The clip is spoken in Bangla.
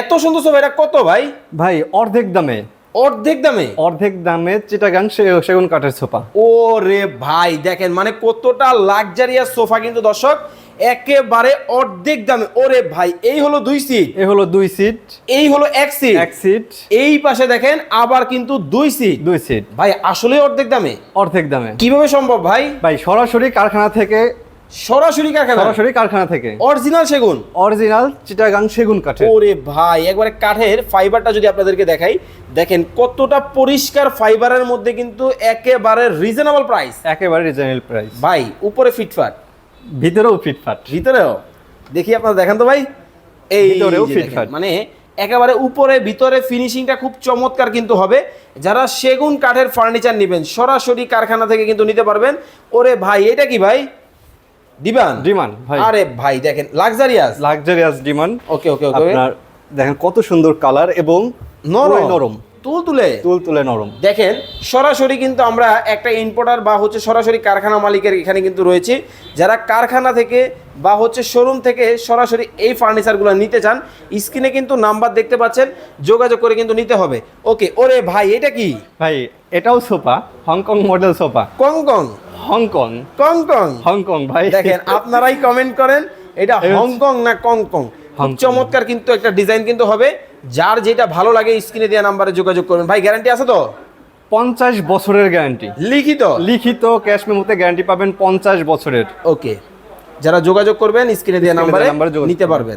এত সুন্দর সোফা এটা কত ভাই? ভাই অর্ধেক দামে। অর্ধেক দামে? অর্ধেক দামে চিটাগাং সেগুন কাঠের সোফা। ও রে ভাই দেখেন মানে কতটা লাক্সারিয়াস সোফা কিন্তু দর্শক একেবারে অর্ধেক দামে। ওরে ভাই এই হলো দুই সিট এই হলো দুই সিট এই হলো এক সিট এক সিট এই পাশে দেখেন আবার কিন্তু দুই সিট দুই সিট ভাই আসলে অর্ধেক দামে? অর্ধেক দামে। কীভাবে সম্ভব ভাই? ভাই সরাসরি কারখানা থেকে সরাসরি কারখানা সরাসরি কারখানা থেকে। অরিজিনাল সেগুন? অরিজিনাল চিটাগাং সেগুন কাঠের। ওরে ভাই একবারে কাঠের ফাইবারটা যদি আপনাদেরকে দেখাই দেখেন কতটা পরিষ্কার ফাইবারের মধ্যে কিন্তু একেবারে রিজনেবল প্রাইস একেবারে রিজনেবল প্রাইস ভাই উপরে ফিটফাট। ভিতরেও ফিটফাট। ভিতরেও? দেখি আপনারা দেখেন তো ভাই। এই ভিতরেও ফিটফাট। মানে একেবারে উপরে ভিতরে ফিনিশিংটা খুব চমৎকার কিন্তু হবে। যারা সেগুন কাঠের ফার্নিচার নেবেন সরাসরি কারখানা থেকে কিন্তু নিতে পারবেন। ওরে ভাই এটা কি ভাই? দিবান ডিমান্ড ভাই। আরে ভাই দেখেন luxurious luxurious demand. Okay okay okay আপনার দেখেন কত সুন্দর কালার এবং নরম। নরম। তুল তুলে। তুল তুলে নরম। দেখেন সরাসরি কিন্তু আমরা একটা ইম্পোর্টার বা হচ্ছে সরাসরি কারখানা মালিকের এখানে কিন্তু রয়েছে। যারা কারখানা থেকে বা হচ্ছে শোরুম থেকে সরাসরি এই ফার্নিচারগুলো নিতে চান স্ক্রিনে কিন্তু নাম্বার দেখতে পাচ্ছেন যোগাযোগ করে কিন্তু নিতে হবে। ওকে ওরে ভাই এটা কি? ভাই এটাও sofa Hong Kong model sofa. কং কং। Hong Kong. কং কং হংকং ভাই। দেখেন আপনারাই কমেন্ট করেন এটা হংকং না কং কং চমৎকার কিন্তু একটা ডিজাইন কিন্তু হবে যার যেটা ভালো লাগে স্ক্রিনে দেওয়া নাম্বারে যোগাযোগ করবেন ভাই গ্যারান্টি আছে তো? পঞ্চাশ বছরের গ্যারান্টি লিখিত? লিখিত ক্যাশ মেমোতে গ্যারান্টি পাবেন পঞ্চাশ বছরের। ওকে যারা যোগাযোগ করবেন স্ক্রিনে দেওয়া নাম্বারে নিতে পারবেন।